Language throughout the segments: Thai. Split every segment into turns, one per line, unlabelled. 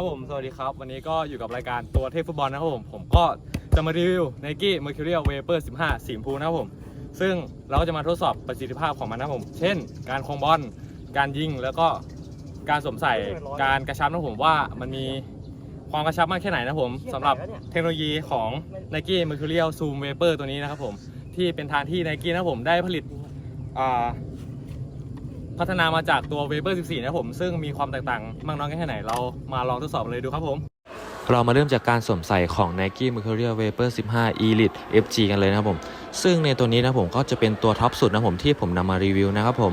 ครับผมสวัสดีครับ วันนี้ก็อยู่กับรายการตัวเทพฟุตบอลนะครับผม ผมก็จะมารีวิว Nike Mercurial Vapor 15 สีชมพูนะครับผม ซึ่งเราก็จะมาทดสอบประสิทธิภาพของมันนะครับผม เช่น การครองบอล การยิง แล้วก็การสวมใส่ การกระชับนะครับผมว่ามันมีความกระชับมากแค่ไหนนะครับผมสำหรับเทคโนโลยีของ Nike Mercurial Zoom Vapor ตัวนี้นะครับผม ที่เป็นทางที่ Nike นะครับผมได้ผลิตอ่า พัฒนามาจากตัว Vapor 14 นะครับผม ซึ่งมีความแตกต่างมากน้อยแค่ไหนเรามาลองทดสอบเลยดูครับผม
เรามาเริ่มจากการสวมใส่ของ Nike Mercurial Vapor 15 Elite FG กันเลยนะครับผม ซึ่งในตัวนี้นะผมก็จะเป็นตัวท็อปสุดนะผมที่ผมนำมารีวิวนะครับผม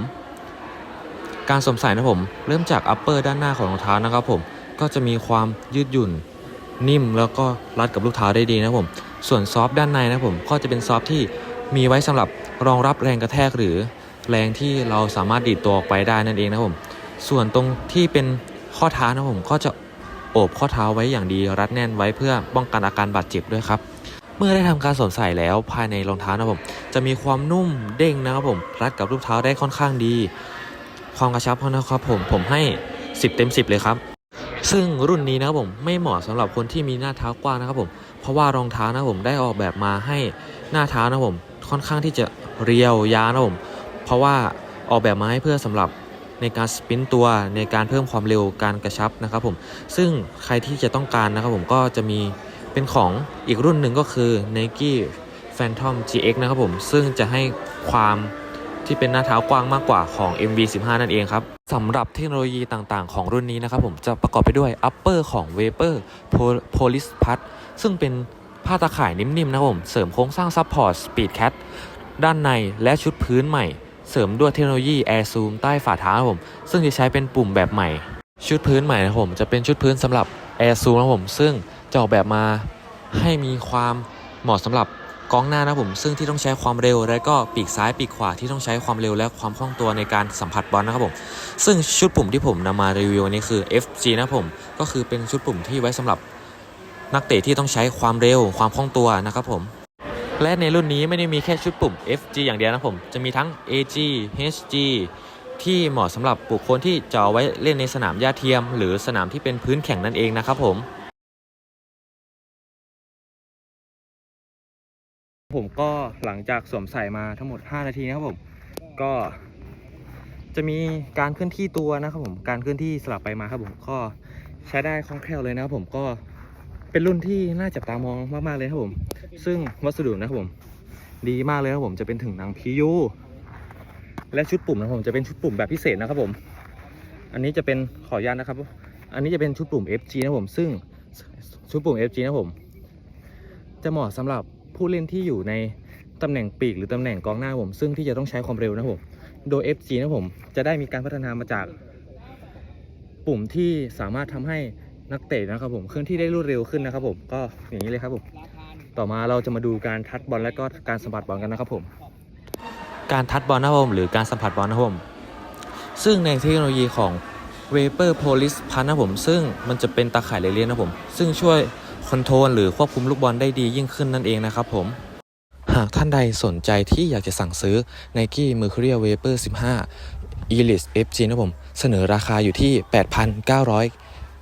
การสวมใส่นะผมเริ่มจาก upper ด้านหน้าของรองเท้านะครับผม ก็จะมีความยืดหยุ่น นิ่มแล้วก็รัดกับลูกเท้าได้ดีนะผม ส่วนซอฟด้านในนะผมก็จะเป็นซอฟที่มีไว้สำหรับรองรับแรงกระแทกหรือ แรงที่เราสามารถดีดตัวออกไปได้นั่นเองนะผม ส่วนตรงที่เป็นข้อเท้านะผมก็จะโอบข้อเท้าไว้อย่างดีรัดแน่นไว้เพื่อป้องกันอาการบาดเจ็บด้วยครับ เมื่อได้ทำการสวมใส่แล้วภายในรองเท้านะผม จะมีความนุ่มเด้งนะครับผม รัดกับรูปเท้าได้ค่อนข้างดี ความกระชับนะครับผมผมให้ 10 เต็ม 10 เลยครับ ซึ่งรุ่นนี้นะครับผมไม่เหมาะสำหรับคนที่มีหน้าเท้ากว้างนะครับผม เพราะว่ารองเท้านะผมได้ออกแบบมาให้หน้าเท้านะผมค่อนข้างที่จะเรียวยาวนะผม เพราะว่าออกแบบมาให้เพื่อสำหรับในการสปินตัวในการเพิ่มความเร็วการกระชับนะครับผมซึ่งใครที่จะต้องการนะครับผมก็จะมีเป็นของอีกรุ่นหนึ่งก็คือ Nike Phantom GX นะครับผมซึ่งจะให้ความที่เป็นหน้าเท้ากว้างมากกว่าของ MV15 นั่นเองครับสำหรับเทคโนโลยีต่างๆ ของรุ่นนี้นะครับผมจะประกอบไปด้วย upper ของ Vapor Police Pad ซึ่งเป็นผ้าตาข่ายนิ่มๆนะครับผมเสริมโครงสร้าง Support Speed Cat ด้านในและชุดพื้นใหม่ เสริมด้วยเทคโนโลยี Air Zoom ใต้ฝ่าเท้าผม ซึ่งจะใช้เป็นปุ่มแบบใหม่ ชุดพื้นใหม่นะผมจะเป็นชุดพื้นสำหรับ Air Zoom นะผมซึ่งจะออกแบบมาให้มีความเหมาะสำหรับกองหน้านะผมซึ่งที่ต้องใช้ความเร็ว และก็ปีกซ้ายปีกขวาที่ต้องใช้ความเร็วและความคล่องตัวในการสัมผัสบอลนะครับผมซึ่งชุดปุ่มที่ผมนำมารีวิวนี้คือ FG นะผมก็คือเป็นชุดปุ่มที่ไว้สำหรับนักเตะที่ต้องใช้ความเร็วความคล่องตัวนะครับผม และในรุ่นนี้ไม่ได้มีแค่ชุดปุ่ม FG อย่างเดียวนะผม จะมีทั้ง AG HG ที่เหมาะสำหรับบุคคลที่จะเอาไว้เล่นในสนามหญ้าเทียม หรือสนามที่เป็นพื้นแข่งนั่นเองนะครับผม
ผมก็หลังจากสวมใส่มาทั้งหมด 5 นาทีนะครับผม ก็จะมีการเคลื่อนที่ตัวนะครับผม การเคลื่อนที่สลับไปมาครับผม ก็ใช้ได้คล่องแคล่วเลยนะครับผม ก็ เป็นรุ่นที่น่าจับตามองมากๆเลยครับผม ซึ่งวัสดุนะครับผม ดีมากเลยครับผมจะเป็นถึงหนัง PU และชุดปุ่มนะครับผมจะเป็นชุดปุ่มแบบพิเศษนะครับผม อันนี้จะเป็นขออนุญาตนะครับ อันนี้จะเป็นชุดปุ่ม FG นะครับผมซึ่งชุดปุ่ม FG นะครับผม จะเหมาะสำหรับผู้เล่นที่อยู่ในตำแหน่งปีกหรือตำแหน่งกองหน้าผม ซึ่งที่จะต้องใช้ความเร็วนะครับผมโดย FG นะครับผมจะได้มีการพัฒนามาจากปุ่มที่สามารถทำให้ นักเตะนะครับผมเคลื่อนที่ได้รวดเร็วขึ้นนะครับผมก็อย่างนี้เลยครับผมต่อมาเราจะมาดูการทัดบอลและก็การสัมผัสบอลกันนะครับผม
การทัดบอลนะครับผมหรือการสัมผัสบอลนะครับผมซึ่งในเทคโนโลยีของ Vapor Police p a s นะผมซึ่งมันจะเป็นตาข่ายเลียนๆนะผม ซึ่งช่วยคอนโทรลหรือควบคุมลูกบอลได้ดียิ่งขึ้นนั่นเองนะครับผม หากท่านใดสนใจที่อยากจะสั่งซื้อ Nike Mercurial Vapor 15 Elite FG นะผม เสนอราคาอยู่ที่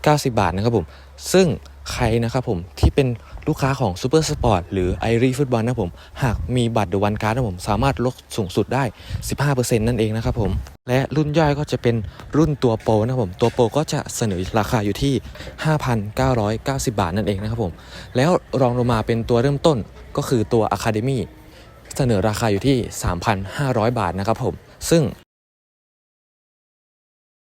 90 บาทนะครับผม ซึ่งใครนะครับผมที่เป็นลูกค้าของ Super Sport หรือ i r i Football นะผม หากมีบัตร The One Card นะครับผมสามารถลดสูงสุดได้ 15%นั่นเองนะครับผม และรุ่นย่อยก็จะเป็นรุ่นตัวโปรนะครับผม ตัวโปรก็จะเสนอราคาอยู่ที่ 5,990 บาทนั่นเองนะครับผม แล้วรองลงมาเป็นตัวเริ่มต้นก็คือตัว Academy เสนอราคาอยู่ที่ 3,500 บาทนะครับผม ซึ่ง